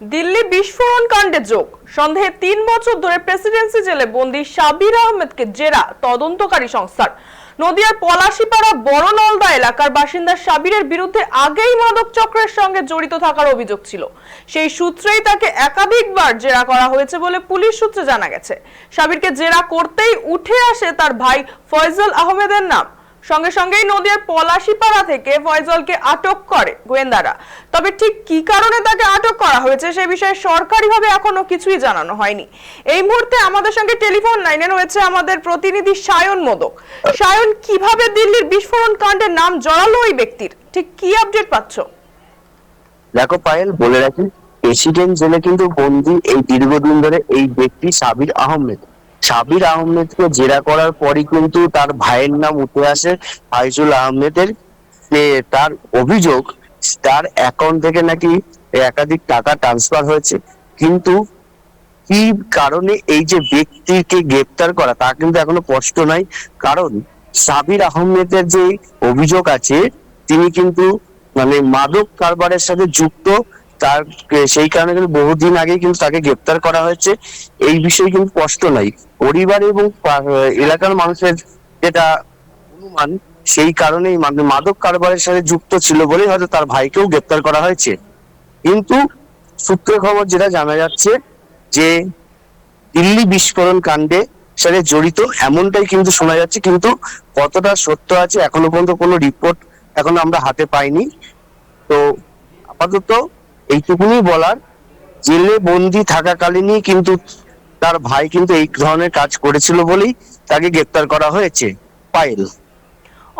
দিল্লি বিস্ফোরণ কাণ্ডে যোগ। সন্দেহে তিন বছর ধরে প্রেসিডেন্সি জেলে বন্দি সাবির আহমেদকে জেরা তদন্তকারী সংস্থার। নদিয়ার পলাশিপাড়া বড় নলদা এলাকার বাসিন্দা সাবিরের বিরুদ্ধে আগেই মাদক চক্রের সঙ্গে জড়িত থাকার অভিযোগ ছিল। সেই সূত্রেই তাকে একাধিকবার জেরা করা হয়েছে বলে পুলিশ সূত্রে জানা গেছে। সাবিরকে জেরা করতেই উঠে আসে তার ভাই ফয়জল আহমেদের নাম। সঙ্গে সঙ্গেই নদিয়ার পলাশিপাড়া থেকে ফয়জলকে আটক করে গোয়েন্দারা। তবে ঠিক কি কারণে তাকে আটক করা হয়েছে সে বিষয়ে সরকারিভাবে এখনও কিছুই জানানো হয়নি। এই মুহূর্তে আমাদের সঙ্গে টেলিফোন লাইনে রয়েছে আমাদের প্রতিনিধি সায়ন মোদক। সায়ন, কীভাবে দিল্লির বিস্ফোরণ কাণ্ডের নাম জড়ালো ওই ব্যক্তির? ঠিক কি আপডেট পাচ্ছ? দেখো পায়েল, বলে রাখি প্রেসিডেন্ট জেলে কিন্তু বন্দি এই দীর্ঘদিন ধরে এই ব্যক্তি সাবির আহমেদ। সাবির আহমেদকে জেরা করার পরই কিন্তু তার ভাইয়ের নাম উঠে আসে ফাইজুল আহমেদের। তার অভিযোগ, তার অ্যাকাউন্ট থেকে নাকি একাধিক টাকা ট্রান্সফার হয়েছে। কিন্তু কি কারণে এই যে ব্যক্তিকে গ্রেপ্তার করা, তা কিন্তু এখনও স্পষ্ট নাই। কারণ সাবির আহমেদের যে অভিযোগ আছে, তিনি কিন্তু মানে মাদক কারবারের সাথে যুক্ত। তার, সেই কারণে কিন্তু বহুদিন আগে কিন্তু তাকে গ্রেপ্তার করা হয়েছে। এই বিষয়ে কিন্তু স্পষ্ট নাই পরিবার এবং এলাকার মানুষের যেটা অনুমান, সেই কারণেই মানে মাদক কারবারের সাথে যুক্ত ছিল বলেই হয়তো তার ভাইকেও গ্রেপ্তার করা হয়েছে। কিন্তু সূত্রে খবর যেটা জানা যাচ্ছে যে, দিল্লি বিস্ফোরণ কাণ্ডে সাথে জড়িত এমনটাই কিন্তু শোনা যাচ্ছে। কিন্তু কতটা সত্য আছে এখনও পর্যন্ত কোনো রিপোর্ট এখনও আমরা হাতে পাইনি। তো আপাতত এইটুকুনি বলার, জেলে বন্দি থাকাকালীনই কিন্তু তার ভাই কিন্তু এই ধরনের কাজ করেছিল বলেই তাকে গ্রেপ্তার করা হয়েছে, পায়েল।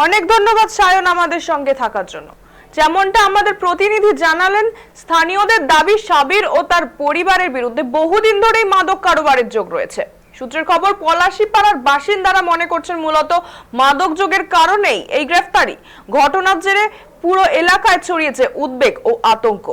অনেক ধন্যবাদ সায়ন আমাদের সঙ্গে থাকার জন্য। যেমনটা আমাদের প্রতিনিধি জানালেন, স্থানীয়দের দাবি সাবির ও তার পরিবারের বিরুদ্ধে বহুদিন ধরেই মাদক কারবারের যোগ রয়েছে। সূত্রের খবর, পলাশিপাড়ার বাসিন্দারা মনে করছেন মূলত মাদক যোগের কারণেই এই গ্রেফতারি। ঘটনার জেরে পুরো এলাকায় ছড়িয়েছে উদ্বেগ ও আতঙ্ক।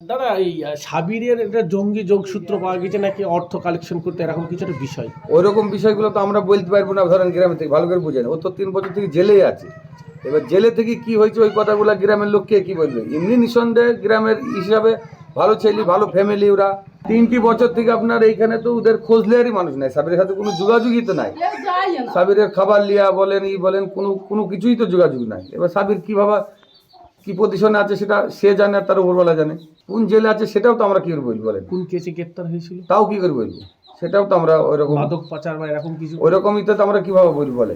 দাদা এই সাবিরের একটা জঙ্গি যোগসূত্র পাওয়া গেছে নাকি অর্থ কালেকশন করতে? এরকম কিছু একটা বিষয়। ওইরকম বিষয়গুলো তো আমরা বলতে পারব না ধরেন গ্রামে থেকে ভালো করে বুঝেন ও তো তিন বছর থেকে জেলেই আছে। এবার জেলে থেকে কি হয়েছে ওই কথাগুলো গ্রামের লোক কে কি বলবে? এমনি নিঃসন্দেহে গ্রামের হিসাবে ভালো ছেলে ভালো ফ্যামিলি ওরা। তিনটি বছর থেকে আপনার এইখানে তো ওদের খোঁজ লেয়ারই মানুষ নাই। সাবিরের সাথে কোনো যোগাযোগই তো নাই। সাবিরের খাবার লিয়া বলেন ই বলেন কোনো কোনো কিছুই তো যোগাযোগ নাই। এবার সাবির কি ভাবা কি পজিশনে আছে সেটা সে জানে আর তার উপরবেলা জানে। কোন জেলে আছে সেটাও তো আমরা কি করে বলব বলেন? কোন কেসে গ্রেপ্তার হয়েছিল? তাও কি করে বলব? সেটাও তো আমরা ওইরকম মাদক পাচার বা এরকম কিছু ওইরকমই তো আমরা কীভাবে বলব বলে